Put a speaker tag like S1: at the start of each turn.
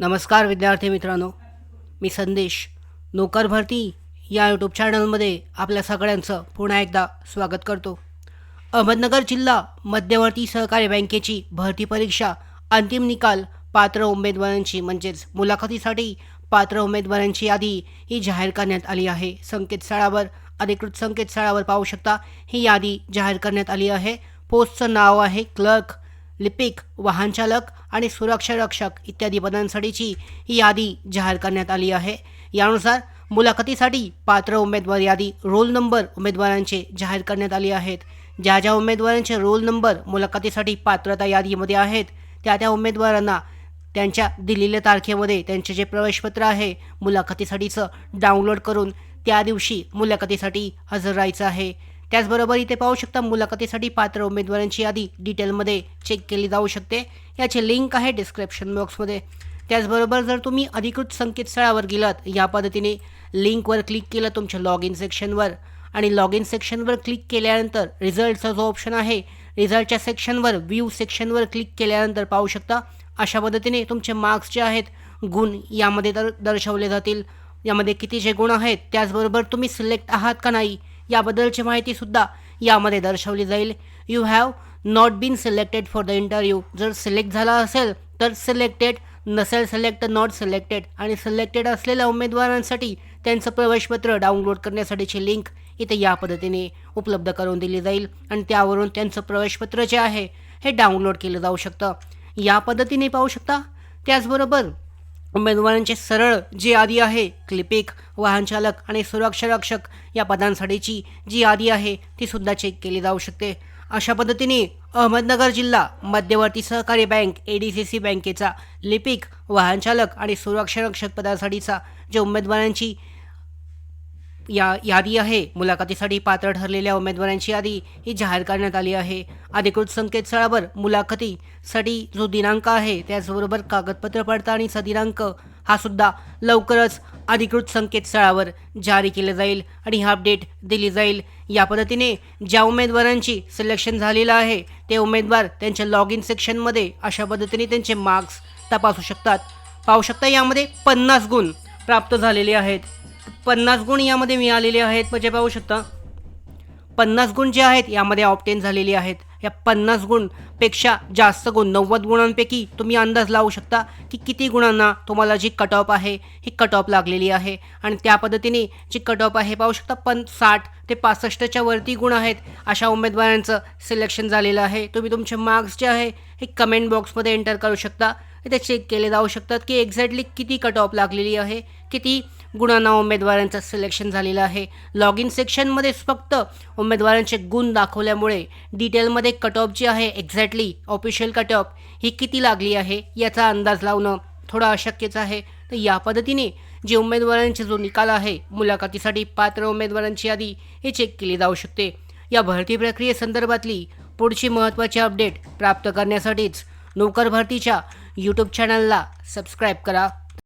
S1: नमस्कार विद्यार्थी मित्रांनो. मी संदेश. नोकर भरती या यूट्यूब चॅनलमध्ये आपल्या सगळ्यांचं पुन्हा एकदा स्वागत करतो. अहमदनगर जिल्हा मध्यवर्ती सहकारी बँकेची भरती परीक्षा अंतिम निकाल पात्र उमेदवारांची म्हणजेच मुलाखतीसाठी पात्र उमेदवारांची यादी ही जाहीर करण्यात आली आहे. संकेतस्थळावर अधिकृत संकेतस्थळावर पाहू शकता ही यादी जाहीर करण्यात आली आहे. पोस्टचं नाव आहे क्लर्क लिपिक वाहनचालक आणि सुरक्षा रक्षक इत्यादी पदांसाठीची ही यादी जाहीर करण्यात आली आहे. यानुसार मुलाखतीसाठी पात्र उमेदवार यादी रोल नंबर उमेदवारांचे जाहीर करण्यात आली आहेत. ज्या ज्या उमेदवारांचे रोल नंबर मुलाखतीसाठी पात्रता यादीमध्ये आहेत त्या त्या उमेदवारांना त्यांच्या दिलेल्या तारखेमध्ये त्यांचे जे प्रवेशपत्र आहे मुलाखतीसाठीचं डाउनलोड करून त्या दिवशी मुलाखतीसाठी हजर राहायचं आहे. त्याचबरोबर इथे पाहू शकता मुलाखतीसाठी पात्र उमेदवारांची यादी डिटेलमध्ये चेक केली जाऊ शकते. याची लिंक आहे डिस्क्रिप्शन बॉक्समध्ये त्याचबरोबर जर तुम्ही अधिकृत संकेतस्थळावर गेलात या पद्धतीने लिंकवर क्लिक केलं तुमच्या लॉग इन सेक्शनवर आणि लॉग इन सेक्शनवर क्लिक केल्यानंतर रिझल्टचा जो ऑप्शन आहे रिझल्टच्या सेक्शनवर व्ह्यू सेक्शनवर क्लिक केल्यानंतर पाहू शकता अशा पद्धतीने तुमचे मार्क्स जे आहेत गुण यामध्ये तर दर्शवले जातील. यामध्ये किती जे गुण आहेत त्याचबरोबर तुम्ही सिलेक्ट आहात का नाही याबद्दलची माहितीसुद्धा यामध्ये दर्शवली जाईल. You have not been selected for the interview जर सिलेक्ट झाला असेल तर सिलेक्टेड नसेल सिलेक्ट नॉट सिलेक्टेड आणि सिलेक्टेड असलेल्या उमेदवारांसाठी त्यांचं प्रवेशपत्र डाउनलोड करण्यासाठीची लिंक इथे या पद्धतीने उपलब्ध करून दिली जाईल. आणि त्यावरून त्यांचं प्रवेशपत्र जे आहे हे डाउनलोड केलं जाऊ शकतं. या पद्धतीने पाहू शकता. त्याचबरोबर उमेदवारांचे सरळ जी यादी आहे क्लिपिक वाहनचालक आणि सुरक्षा रक्षक या पदांसाठीची जी यादी आहे ती सुद्धा चेक केली जाऊ शकते. अशा पद्धतीने अहमदनगर जिल्हा मध्यवर्ती सहकारी bank A D C C बँकेचा लिपिक वाहनचालक आणि सुरक्षा रक्षक पदासाठीचा जे उमेदवारांची या यादी आहे. मुलाखतीसाठी पात्र ठरलेल्या उमेदवारांची यादी ही जाहीर करण्यात आली आहे. अधिकृत संकेतस्थळावर मुलाखतीसाठी जो दिनांक आहे त्याचबरोबर कागदपत्र पडताळणीचा दिनांक हा सुद्धा लवकरच अधिकृत संकेतस्थळावर जारी केलं जाईल आणि हा अपडेट दिली जाईल. या पद्धतीने ज्या उमेदवारांची सिलेक्शन झालेलं आहे ते उमेदवार त्यांच्या लॉग इन सेक्शनमध्ये अशा पद्धतीने त्यांचे मार्क्स तपासू शकतात. पाहू शकता यामध्ये पन्नास गुण प्राप्त झालेले आहेत. पन्नास गुण यामध्ये मिळालेले आहेत म्हणजे पाहू शकता. पन्नास गुण जे आहेत यामध्ये ऑप्टेन झालेले आहेत. या पन्नास गुणपेक्षा जास्त गुण नव्वद गुणांपैकी तुम्ही अंदाज लावू शकता की किती गुणांना तुम्हाला जी कट ऑफ आहे ही कट ऑफ लागलेली आहे. आणि त्या पद्धतीने जी कट ऑफ आहे पाहू शकता पण साठ ते पासष्टच्या वरती गुण आहेत अशा उमेदवारांचं सिलेक्शन झालेलं आहे. तुम्ही तुमचे मार्क्स जे आहे हे कमेंट बॉक्समध्ये एंटर करू शकता. ते चेक केले जाऊ शकतात की एक्झॅक्टली किती कट ऑफ लागलेली आहे किती गुणांना उमेदवारांचं सिलेक्शन झालेलं आहे. लॉग इन सेक्शनमध्ये फक्त उमेदवारांचे गुण दाखवल्यामुळे डिटेलमध्ये कट ऑफ जी आहे एक्झॅक्टली ऑफिशियल कट ऑफ ही किती लागली आहे याचा अंदाज लावणं थोडं अशक्यच आहे. तर या पद्धतीने जे उमेदवारांचे जो निकाल आहे मुलाखतीसाठी पात्र उमेदवारांची यादी हे चेक केली जाऊ शकते. या भरती प्रक्रियेसंदर्भातली पुढची महत्त्वाची अपडेट प्राप्त करण्यासाठीच नोकर भरतीच्या यूट्यूब चॅनलला सबस्क्राईब करा.